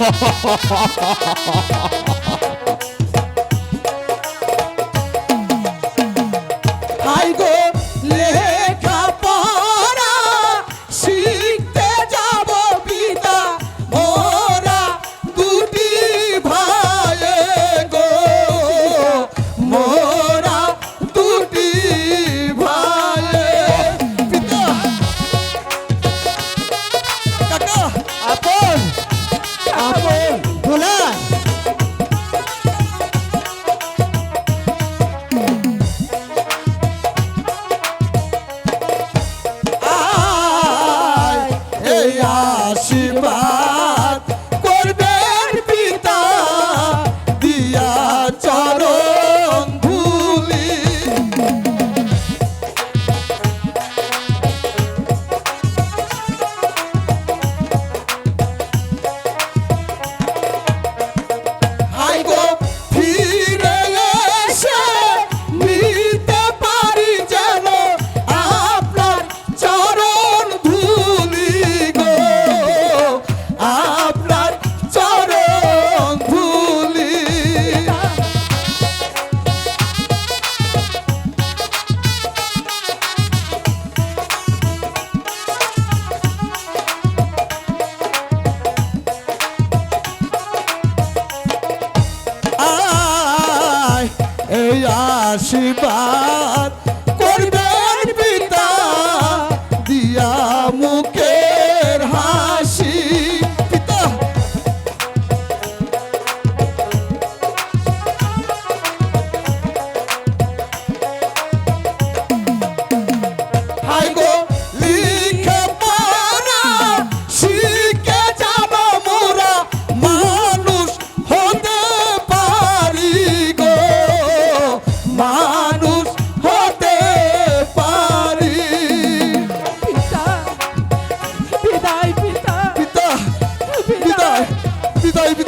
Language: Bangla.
ha ha ha ha ha আশীর্বাদ করবেন পিতা দিয়া মুখের হাসি। পিতা। হাই গো যাইবি